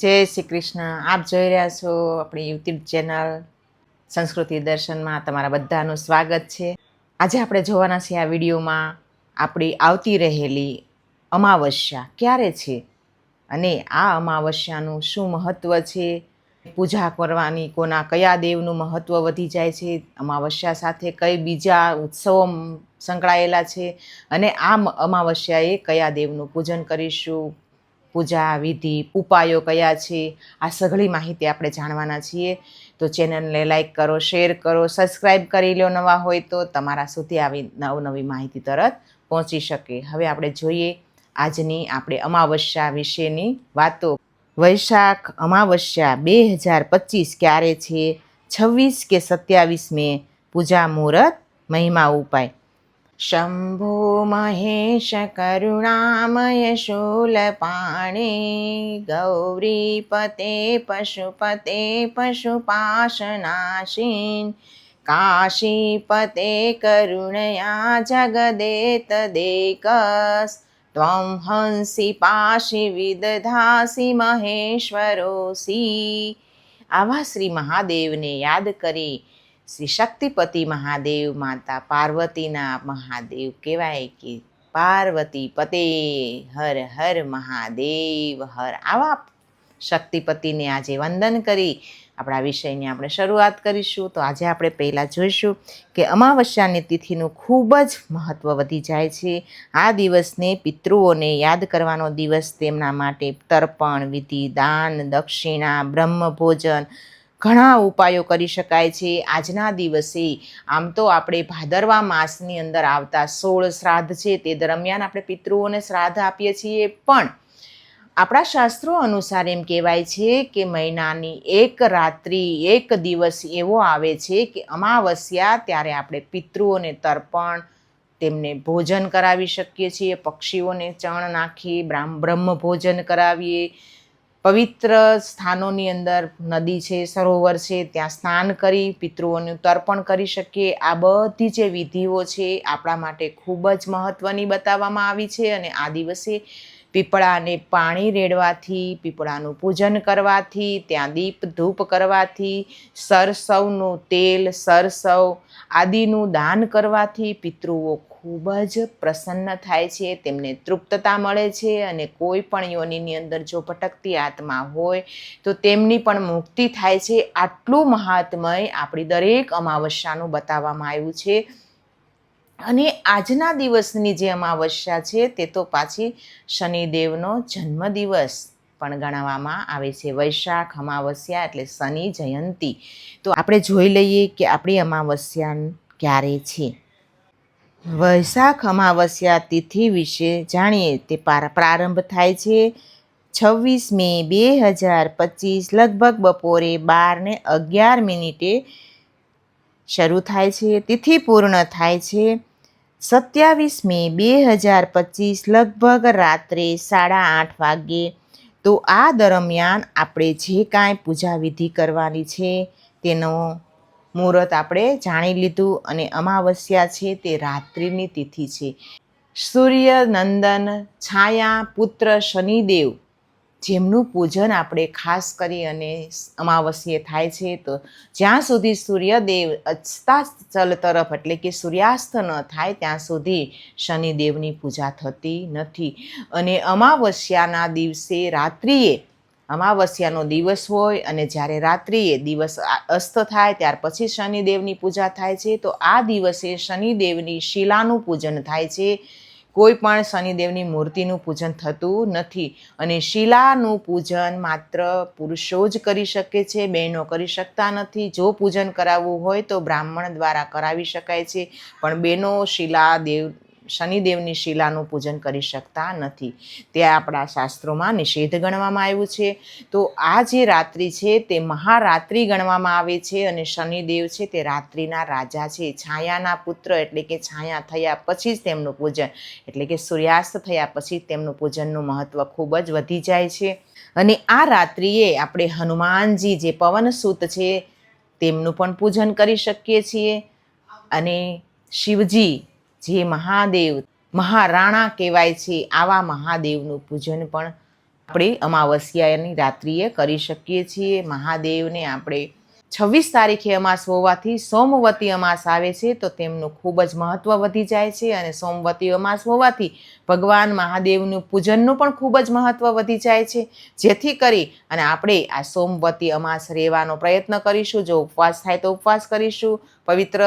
જય શ્રી કૃષ્ણ. આપ જોઈ રહ્યા છો આપણી યુટ્યુબ ચેનલ સંસ્કૃતિ દર્શનમાં. તમારા બધાનું સ્વાગત છે. આજે આપણે જોવાના છીએ આ વિડીયોમાં આપણી આવતી રહેલી અમાવસ્યા. ક્યારે છે? અને આ અમાવસ્યાનું શું મહત્ત્વ છે? પૂજા કરવાની કોના કયા દેવનું મહત્ત્વ વધી જાય છે? અમાવસ્યા સાથે કઈ બીજા ઉત્સવો સંકળાયેલા છે? અને આ અમાવસ્યાએ કયા દેવનું પૂજન કરીશું? પૂજા, વિધિ, ઉપાયો કયા છે, આ સઘળી માહિતી આપણે જાણવાના છીએ. તો ચેનલને લાઇક કરો, શેર કરો સબસ્ક્રાઈબ કરી લો નવા હોય તો તમારા સુધી આવી નવનવી માહિતી તરત પહોંચી શકે. હવે આપણે જોઈએ આજની આપણે અમાવસ્યા વિશેની વાતો. વૈશાખ અમાવસ્યા બે હજાર પચીસ ક્યારે છે? છવ્વીસ કે સત્યાવીસ મે? પૂજા મુહૂર્ત, મહિમા ઉપાય. શંભો મહેશ કરુણામય શૂલપાણે ગૌરીપતે પશુપતે પશુપાશનાશીન काशीपते કરુણયા જગદેત દેકસ हंसि पाशि विदधासि महेश्वरोऽसि। આવા શ્રી મહાદેવને યાદ કરી શ્રી શક્તિપતિ મહાદેવ, માતા પાર્વતીના મહાદેવ કહેવાય કે પાર્વતી પતે, હર હર મહાદેવ, હર. આવા શક્તિપતિને આજે વંદન કરી આપણા વિષયની આપણે શરૂઆત કરીશું. તો આજે આપણે પહેલાં જોઈશું કે અમાવસ્યાની તિથિનું ખૂબ જ મહત્ત્વ વધી જાય છે. આ દિવસને પિતૃઓને યાદ કરવાનો દિવસ તેમના માટે તર્પણ, વિધિ, દાન, દક્ષિણા બ્રહ્મ ભોજન ઘણા ઉપાયો કરી શકાય છે. આજના દિવસે આમ તો આપણે ભાદરવા માસની અંદર આવતા સોળ શ્રાદ્ધ છે તે દરમિયાન આપણે પિતૃઓને શ્રાદ્ધ આપીએ છીએ. પણ આપણા શાસ્ત્રો અનુસાર એમ કહેવાય છે કે મહિનાની એક રાત્રિ, એક દિવસ એવો આવે છે કે અમાવસ્યા ત્યારે આપણે પિતૃઓને તર્પણ, તેમને ભોજન કરાવી શકીએ છીએ, પક્ષીઓને ચણ નાખી બ્રાહ્મ ભોજન કરાવીએ પવિત્ર સ્થાનોની અંદર નદી છે, સરોવર છે, ત્યાં સ્નાન કરી, પિતૃઓનું તર્પણ કરી શકીએ. આ બધી જે વિધિઓ છે, આપણા માટે ખૂબ જ મહત્ત્વની બતાવવામાં આવી છે અને આ દિવસે પીપળાને પાણી રેડવાથી, પીપળાનું પૂજન કરવાથી, ત્યાં દીપ, ધૂપ કરવાથી, સરસવનું તેલ, સરસવ આદિનું દાન કરવાથી પિતૃઓ ખૂબ જ પ્રસન્ન થાય છે, તેમને તૃપ્તતા મળે છે અને કોઈ પણ યોનિની અંદર જો ભટકતી આત્મા હોય, તો તેમની પણ મુક્તિ થાય છે. આટલું મહાત્મય આપણી દરેક અમાવસ્યાનું બતાવવામાં આવ્યું છે. અને આજના દિવસની જે અમાવસ્યા છે, તે તો પાછી શનિદેવનો જન્મદિવસ પણ ગણાવવામાં આવે છે. વૈશાખ અમાવસ્યા એટલે શનિ જયંતી. તો આપણે જોઈ લઈએ કે આપણી અમાવસ્યા ક્યારે છે. વૈશાખ અમાવસ્યા તિથિ વિશે જાણીએ. તે પાર- પ્રારંભ થાય છે છવ્વીસ મે બે હજાર પચીસ, લગભગ બપોરે બાર ને અગિયાર મિનિટે શરૂ થાય છે. તિથિ પૂર્ણ થાય છે સત્યાવીસ મે બે હજાર પચીસ, લગભગ રાત્રે સાડા આઠ વાગ્યે. તો આ દરમિયાન આપણે જે કાંઈ પૂજા વિધિ કરવાની છે તેનો મુહૂર્ત આપણે જાણી લીધું અને અમાવસ્યા છે તે રાત્રિની તિથિ છે. સૂર્ય, નંદન, છાયા, પુત્ર, શનિદેવ જેમનું પૂજન આપણે ખાસ કરી અને અમાવસ્યે થાય છે તો જ્યાં સુધી સૂર્યદેવ અસ્તાચલ તરફ એટલે કે સૂર્યાસ્ત ન થાય ત્યાં સુધી શનિદેવની પૂજા થતી નથી. અને અમાવસ્યાના દિવસે રાત્રિએ અમાવસ્યાનો દિવસ હોય અને જ્યારે રાત્રિએ દિવસ અસ્ત થાય, ત્યાર પછી શનિદેવની પૂજા થાય છે, તો આ દિવસે શનિદેવની શિલાનું પૂજન થાય છે. કોઈ પણ શનિદેવની મૂર્તિનું પૂજન થતું નથી અને શિલાનું પૂજન માત્ર પુરુષો જ કરી શકે છે, બહેનો કરી શકતા નથી. જો પૂજન કરાવવું હોય તો બ્રાહ્મણ દ્વારા કરાવી શકાય છે, પણ બહેનો શિલા દેવ શનિદેવની શિલાનું પૂજન કરી શકતા નથી. તે આપણા શાસ્ત્રોમાં નિષેધ ગણવામાં આવ્યું છે. તો આ જે રાત્રિ છે, તે મહારાત્રિ ગણવામાં આવે છે અને શનિદેવ છે તે રાત્રિના રાજા છે. છાયાના પુત્ર એટલે કે છાયા થયા પછી જ તેમનું પૂજન, એટલે કે સૂર્યાસ્ત થયા પછી તેમનું પૂજનનું મહત્ત્વ ખૂબ જ વધી જાય છે. અને આ રાત્રિએ આપણે હનુમાનજી જે પવનસૂત છે, તેમનું પણ પૂજન કરી શકીએ છીએ. અને શિવજી જે મહાદેવ, મહારાણા કહેવાય છે, આવા મહાદેવનું પૂજન પણ આપણે અમાવસ્યાની રાત્રિએ કરી શકીએ છીએ. મહાદેવને આપણે છવ્વીસ તારીખે અમાસ હોવાથી સોમવતી અમાસ આવે છે, તો તેમનું ખૂબ જ મહત્ત્વ વધી જાય છે અને સોમવતી અમાસ હોવાથી ભગવાન મહાદેવનું પૂજનનું પણ ખૂબ જ મહત્ત્વ વધી જાય છે. જેથી કરી અને આપણે આ સોમવતી અમાસ રહેવાનો પ્રયત્ન કરીશું. જો ઉપવાસ થાય તો ઉપવાસ કરીશું. પવિત્ર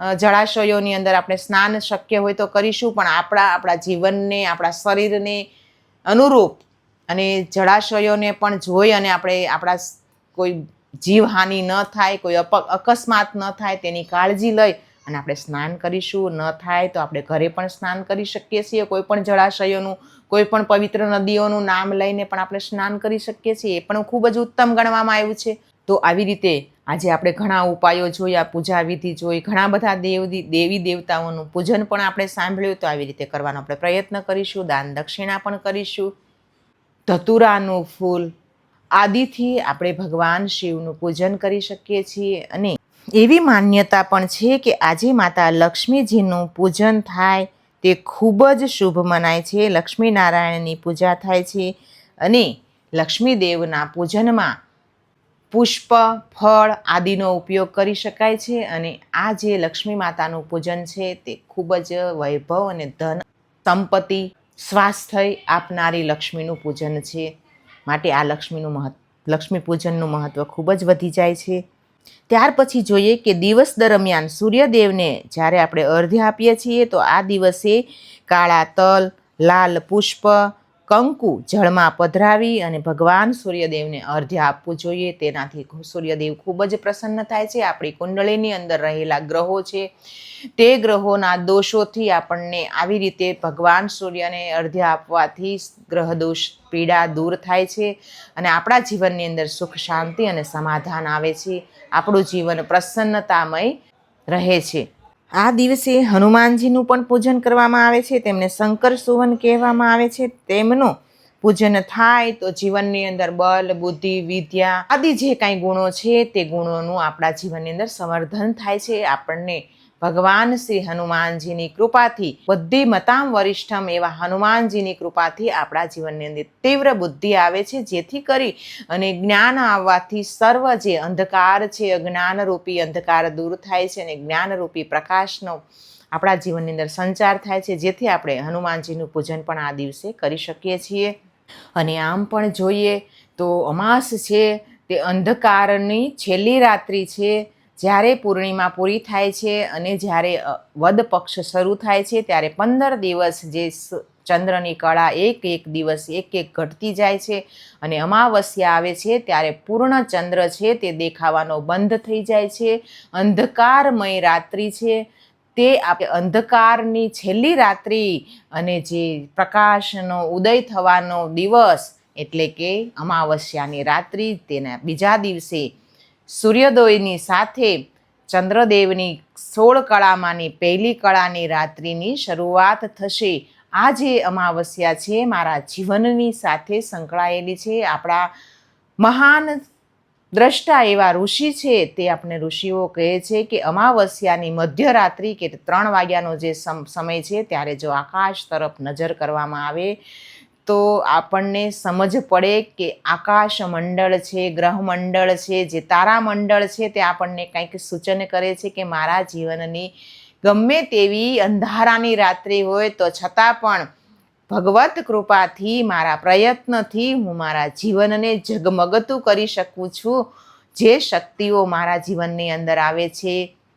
જળાશયોની અંદર આપણે સ્નાન શક્ય હોય તો કરીશું, પણ આપણા આપણા જીવનને, આપણા શરીરને અનુરૂપ અને જળાશયોને પણ જોઈ અને આપણે આપણા કોઈ જીવહાનિ ન થાય, કોઈ અકસ્માત ન થાય તેની કાળજી લઈ અને આપણે સ્નાન કરીશું. ન થાય તો આપણે ઘરે પણ સ્નાન કરી શકીએ છીએ, કોઈ પણ જળાશયોનું, કોઈ પણ પવિત્ર નદીઓનું નામ લઈને પણ આપણે સ્નાન કરી શકીએ છીએ. એ પણ ખૂબ જ ઉત્તમ ગણવામાં આવ્યું છે. તો આવી રીતે આજે આપણે ઘણા ઉપાયો જોયા, પૂજા વિધિ જોઈ, ઘણા બધા દેવ દેવી દેવતાઓનું પૂજન પણ આપણે સાંભળ્યું, તો આવી રીતે કરવાનો આપણે પ્રયત્ન કરીશું, દાન દક્ષિણા પણ કરીશું. ધતુરાનું ફૂલ, આદિથી આપણે ભગવાન શિવનું પૂજન કરી શકીએ છીએ અને એવી માન્યતા પણ છે કે આજે માતા લક્ષ્મીજીનું પૂજન થાય, તે ખૂબ જ શુભ મનાય છે લક્ષ્મી નારાયણની પૂજા થાય છે અને લક્ષ્મીદેવના પૂજનમાં પુષ્પ, ફળ આદિનો ઉપયોગ કરી શકાય છે અને આ જે લક્ષ્મી માતાનું પૂજન છે તે ખૂબ જ વૈભવ અને ધન સંપત્તિ, સ્વાસ્થ્ય આપનારી લક્ષ્મીનું પૂજન છે. માટે આ લક્ષ્મીનું મહત્વ, લક્ષ્મી પૂજનનું મહત્ત્વ ખૂબ જ વધી જાય છે. ત્યાર પછી જોઈએ કે દિવસ દરમિયાન સૂર્યદેવને જ્યારે આપણે અર્ધ્ય આપીએ છીએ તો આ દિવસે કાળા તલ, લાલ પુષ્પ કંકુ જળમાં પધરાવી અને ભગવાન સૂર્યદેવને અર્ધ્ય આપવું જોઈએ. તેનાથી સૂર્યદેવ ખૂબ જ પ્રસન્ન થાય છે. આપણી કુંડળીની અંદર રહેલા ગ્રહો છે. તે ગ્રહોના દોષોથી આપણને આવી રીતે ભગવાન સૂર્યને અર્ધ્ય આપવાથી ગ્રહ દોષ, પીડા દૂર થાય છે અને આપણા જીવનની અંદર સુખ, શાંતિ અને સમાધાન આવે છે. આપણું જીવન પ્રસન્નતામય રહે છે. આ દિવસે હનુમાનજીનું પણ પૂજન કરવામાં આવે છે, તેમને શંકર સુવન કહેવામાં આવે છે, તેમનું પૂજન થાય તો જીવનની અંદર બલ, બુદ્ધિ, વિદ્યા આદિ જે કાંઈ ગુણો છે, તે ગુણોનું આપણા જીવનની અંદર સંવર્ધન થાય છે. આપણને ભગવાન શ્રી હનુમાનજીની કૃપાથી બુદ્ધિ મતામ વરિષ્ઠમ એવા હનુમાનજીની કૃપાથી આપણા જીવનની અંદર તીવ્ર બુદ્ધિ આવે છે, જેથી કરી અને જ્ઞાન આવવાથી સર્વ જે અંધકાર છે, અજ્ઞાનરૂપી અંધકાર દૂર થાય છે અને જ્ઞાનરૂપી પ્રકાશનો આપણા જીવનની અંદર સંચાર થાય છે, જેથી આપણે હનુમાનજીનું પૂજન પણ આ દિવસે કરી શકીએ છીએ. અને આમ પણ જોઈએ તો અમાસ છે, તે અંધકારની છેલ્લી રાત્રિ છે જ્યારે પૂર્ણિમા પૂરી થાય છે અને જ્યારે વદ પક્ષ શરૂ થાય છે, ત્યારે પંદર દિવસ જે ચંદ્રની કળા એક એક દિવસ એક એક ઘટતી જાય છે અને અમાવસ્યા આવે છે, ત્યારે પૂર્ણ ચંદ્ર છે તે દેખાવાનો બંધ થઈ જાય છે. અંધકારમય રાત્રિ છે તે આપણે અંધકારની છેલ્લી રાત્રિ અને જે પ્રકાશનો ઉદય થવાનો દિવસ એટલે કે અમાવસ્યાની રાત્રિ તેના બીજા દિવસે સૂર્યોદયની સાથે ચંદ્રદેવની સોળ કળામાંની પહેલી કળાની રાત્રિની શરૂઆત થશે. આ જે અમાવસ્યા છે, મારા જીવનની સાથે સંકળાયેલી છે. આપણા મહાન દ્રષ્ટા એવા ઋષિ છે, તે આપણે ઋષિઓ કહે છે કે અમાવસ્યાની મધ્યરાત્રિ કે ત્રણ વાગ્યાનો જે સમ- સમય છે, ત્યારે જો આકાશ તરફ નજર કરવામાં આવે તો આપણને સમજ પડે કે આકાશ મંડળ છે, ગ્રહ મંડળ છે, જે તારામંડળ છે તે આપણને કંઈક સૂચન કરે છે કે મારા જીવનની ગમે તેવી અંધારાની રાત્રિ હોય તો છતાં પણ ભગવત કૃપાથી, મારા પ્રયત્નથી હું મારા જીવનને ઝગમગતું કરી શકું છું. જે શક્તિઓ મારા જીવનની અંદર આવે છે,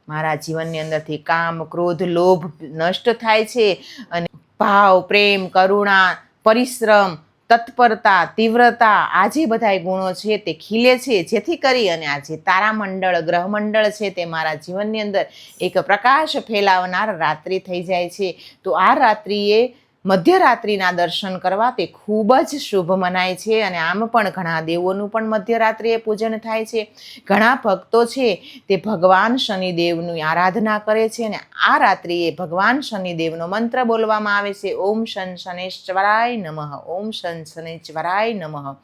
મારા જીવનની અંદરથી કામ, ક્રોધ, લોભ નષ્ટ થાય છે અને ભાવ, પ્રેમ, કરુણા પરિશ્રમ, તત્પરતા, તીવ્રતા, આ જે બધાય ગુણો છે તે ખીલે છે. જેથી કરી અને આ જે તારામંડળ, ગ્રહમંડળ છે તે મારા જીવનની અંદર એક પ્રકાશ ફેલાવનાર રાત્રિ થઈ જાય છે. તો આ રાત્રિએ મધ્યરાત્રિના દર્શન કરવા તે ખૂબ જ શુભ મનાય છે અને આમ પણ ઘણા દેવોનું પણ મધ્યરાત્રિએ પૂજન થાય છે. ઘણા ભક્તો છે તે ભગવાન શનિદેવની આરાધના કરે છે અને આ રાત્રિએ ભગવાન શનિદેવનો મંત્ર બોલવામાં આવે છે. ઓમ શન શનેશ્વરાય નમઃ, ઓમ શન શનેશ્વરાય નમઃ.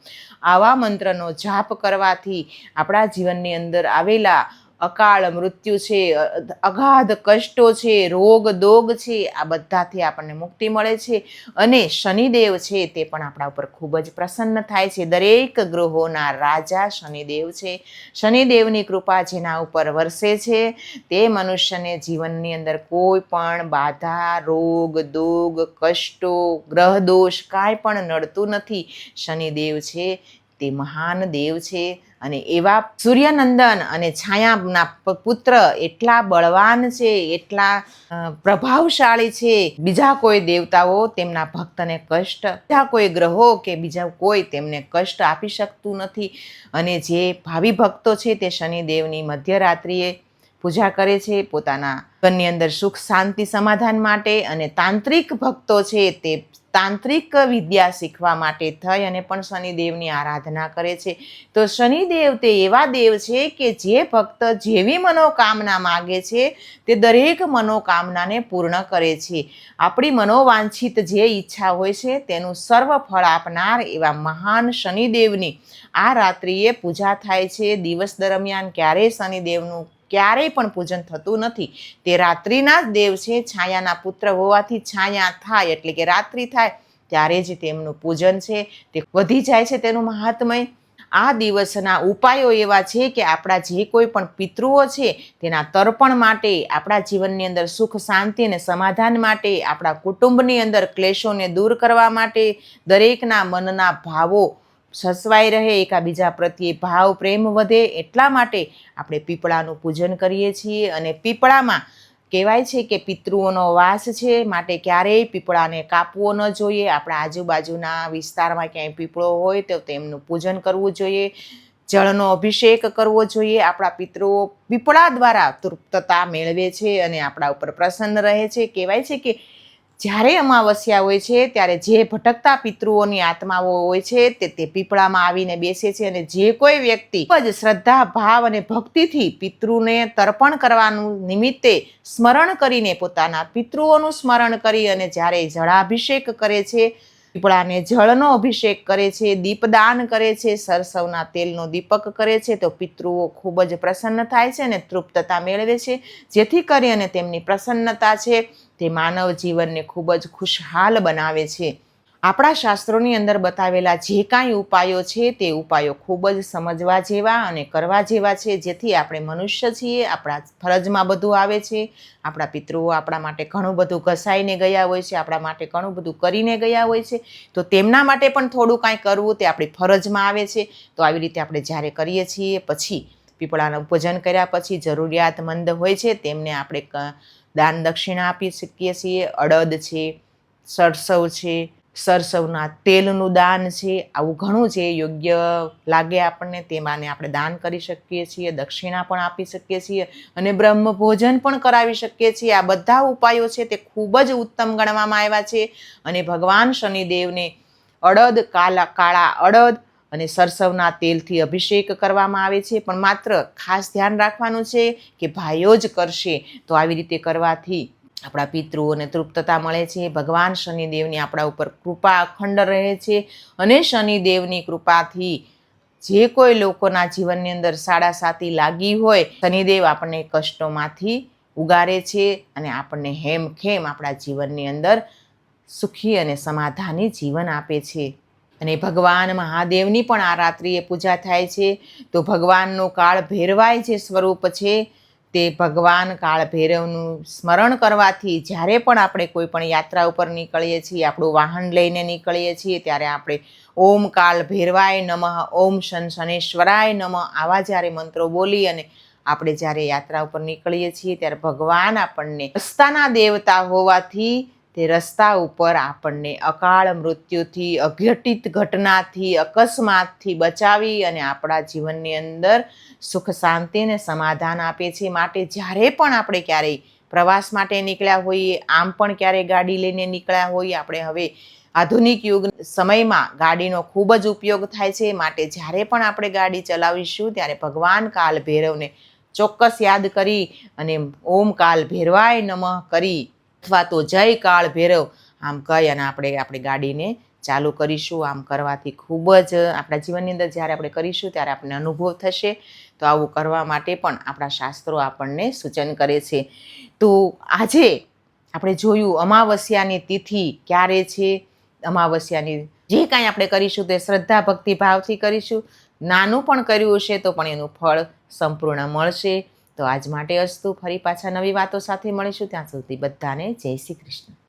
આવા મંત્રનો જાપ કરવાથી આપણા જીવનની અંદર આવેલા અકાળ મૃત્યુ છે અગાધ કષ્ટો છે, રોગ દોગ છે, આ બધાથી આપણને મુક્તિ મળે છે. અને શનિદેવ છે તે પણ આપણા ઉપર ખૂબ જ પ્રસન્ન થાય છે. દરેક ગ્રહોના રાજા શનિદેવ છે. શનિદેવની કૃપા જેના ઉપર વરસે છે. તે મનુષ્યને જીવનની અંદર કોઈ પણ બાધા, રોગ દોગ, કષ્ટો, ગ્રહ દોષ કાંઈ પણ નડતું નથી. શનિદેવ છે તે મહાન દેવ છે. અને એવા સૂર્યનંદન અને છાયાના પુત્ર એટલા બળવાન છે, એટલા પ્રભાવશાળી છે. બીજા કોઈ દેવતાઓ તેમના ભક્તને કષ્ટ, બીજા કોઈ ગ્રહો કે બીજા કોઈ તેમને કષ્ટ આપી શકતું નથી. અને જે ભાવિ ભક્તો છે તે શનિદેવની મધ્યરાત્રિએ પૂજા કરે છે પોતાના ઘરની અંદર સુખ શાંતિ સમાધાન માટે અને તાંત્રિક ભક્તો છે તે તાંત્રિક વિદ્યા શીખવા માટે થઈ અને પણ શનિદેવની આરાધના કરે છે. તો શનિદેવ તે એવા દેવ છે કે જે ભક્ત જેવી મનોકામના માગે છે, તે દરેક મનોકામનાને પૂર્ણ કરે છે. આપણી મનોવાંછિત જે ઈચ્છા હોય છે, તેનું સર્વ ફળ આપનાર એવા મહાન શનિદેવની આ રાત્રિએ પૂજા થાય છે. દિવસ દરમિયાન ક્યારેય શનિદેવનું ક્યારેય પણ પૂજન થતું નથી. તે રાત્રિના જ દેવ છે છાયાના પુત્ર હોવાથી છાયા થાય, એટલે કે રાત્રિ થાય, ત્યારે જ તેમનું પૂજન છે. તે વધી જાય છે તેનું મહાત્મય. આ દિવસના ઉપાયો એવા છે કે આપણા જે કોઈ પણ પિતૃઓ છે, તેના તર્પણ માટે, આપણા જીવનની અંદર સુખ, શાંતિ અને સમાધાન માટે, આપણા કુટુંબની અંદર ક્લેશોને દૂર કરવા માટે દરેકના મનના ભાવો સસવાઈ રહે, એકાબીજા પ્રત્યે ભાવ, પ્રેમ વધે, એટલા માટે આપણે પીપળાનું પૂજન કરીએ છીએ. અને પીપળામાં કહેવાય છે કે પિતૃઓનો વાસ છે, માટે ક્યારેય પીપળાને કાપવો ન જોઈએ. આપણા આજુબાજુના વિસ્તારમાં ક્યાંય પીપળો હોય તો તેમનું પૂજન કરવું જોઈએ. જળનો અભિષેક કરવો જોઈએ. આપણા પિતૃઓ પીપળા દ્વારા તૃપ્તતા મેળવે છે અને આપણા ઉપર પ્રસન્ન રહે છે. કહેવાય છે કે જ્યારે અમાવસ્યા હોય છે, ત્યારે જે ભટકતા પિતૃઓની આત્માઓ હોય છે, તે તે પીપળામાં આવીને બેસે છે અને જે કોઈ વ્યક્તિ ખૂબ જ શ્રદ્ધા, ભાવ અને ભક્તિથી પિતૃને તર્પણ કરવાનું નિમિત્તે સ્મરણ કરીને પોતાના પિતૃઓનું સ્મરણ કરી અને જ્યારે જળાભિષેક કરે છે, પીપળાને જળનો અભિષેક કરે છે, દીપદાન કરે છે, સરસવના તેલનો દીપક કરે છે, તો પિતૃઓ ખૂબ જ પ્રસન્ન થાય છે અને તૃપ્તતા મેળવે છે. જેથી કરી અને તેમની પ્રસન્નતા છે. તે માનવ જીવનને ખૂબ જ ખુશહાલ બનાવે છે. આપણા શાસ્ત્રોની અંદર બતાવેલા જે કાંઈ ઉપાયો છે તે ઉપાયો ખૂબ જ સમજવા જેવા અને કરવા જેવા છે, જેથી આપણે મનુષ્ય છીએ, આપણા ફરજમાં બધું આવે છે, આપણા પિતૃઓ આપણા માટે ઘણું બધું ઘસાઈને ગયા હોય છે, આપણા માટે ઘણું બધું કરીને ગયા હોય છે, તો તેમના માટે પણ થોડું કાંઈ કરવું તે આપણી ફરજમાં આવે છે. તો આવી રીતે આપણે જ્યારે કરીએ છીએ, પછી પીપળાનું પૂજન કર્યા પછી જરૂરિયાતમંદ હોય છે, તેમને આપણે દાન દક્ષિણા આપી શકીએ છીએ, અડદ છે, સરસવ છે, સરસવના તેલનું દાન છે, આવું ઘણું છે, યોગ્ય લાગે આપણને તેમાંને આપણે દાન કરી શકીએ છીએ, દક્ષિણા પણ આપી શકીએ છીએ અને બ્રહ્મ ભોજન પણ કરાવી શકીએ છીએ. આ બધા ઉપાયો છે તે ખૂબ જ ઉત્તમ ગણવામાં આવ્યા છે અને ભગવાન શનિદેવને અડદ, કાલા, કાળા અડદ અને સરસવના તેલથી અભિષેક કરવામાં આવે છે. પણ માત્ર ખાસ ધ્યાન રાખવાનું છે કે ભાઈઓ જ કરશે. તો આવી રીતે કરવાથી આપણા પિતૃઓને તૃપ્તતા મળે છે. ભગવાન શનિદેવની આપણા ઉપર કૃપા અખંડ રહે છે અને શનિદેવની કૃપાથી જે કોઈ લોકોના જીવનની અંદર સાડા સાતી લાગી હોય, શનિદેવ આપણને કષ્ટોમાંથી ઉગારે છે અને આપણને હેમખેમ આપણા જીવનની અંદર સુખી અને સમાધાની જીવન આપે છે. અને ભગવાન મહાદેવની પણ આ રાત્રિએ પૂજા થાય છે. તો ભગવાનનું કાળ ભેરવાય જે સ્વરૂપ છે, તે ભગવાન કાળ ભૈરવનું સ્મરણ કરવાથી જ્યારે પણ આપણે કોઈ પણ યાત્રા ઉપર નીકળીએ છીએ, આપણું વાહન લઈને નીકળીએ છીએ, ત્યારે આપણે ઓમ કાલ ભૈરવાય નમઃ, ઓમ શન શનેશ્વરાય નમઃ, આવા જ્યારે મંત્રો બોલી અને આપણે જ્યારે યાત્રા ઉપર નીકળીએ છીએ, ત્યારે ભગવાન આપણને રસ્તાના દેવતા હોવાથી તે રસ્તા ઉપર આપણને અકાળ મૃત્યુથી, અઘટિત ઘટનાથી, અકસ્માતથી બચાવી અને આપણા જીવનની અંદર સુખ, શાંતિ અને સમાધાન આપે છે. માટે જ્યારે પણ આપણે ક્યારેય પ્રવાસ માટે નીકળ્યા હોઈએ, આમ પણ ક્યારેય ગાડી લઈને નીકળ્યા હોઈએ, આપણે હવે આધુનિક યુગ સમયમાં ગાડીનો ખૂબ જ ઉપયોગ થાય છે. માટે જ્યારે પણ આપણે ગાડી ચલાવીશું, ત્યારે ભગવાન કાલ ભૈરવને ચોક્કસ યાદ કરી અને ઓમ કાલ ભૈરવાય નમઃ કરી અથવા તો જય કાળ ભૈરવ. આમ કહી અને આપણે આપણી ગાડીને ચાલુ કરીશું. આમ કરવાથી ખૂબ જ આપણા જીવનની અંદર જ્યારે આપણે કરીશું ત્યારે આપણને અનુભવ થશે. તો આવું કરવા માટે પણ આપણા શાસ્ત્રો આપણને સૂચન કરે છે. તો આજે આપણે જોયું અમાવસ્યાની તિથિ ક્યારે છે? અમાવસ્યાની જે કાંઈ આપણે કરીશું તે શ્રદ્ધા, ભક્તિ, ભાવથી કરીશું. નાનું પણ કર્યું હશે તો પણ એનું ફળ સંપૂર્ણ મળશે. તો આજ માટે અસ્તુ. ફરી પાછા નવી વાતો સાથે મળીશું. ત્યાં સુધી બધાને જય શ્રી કૃષ્ણ.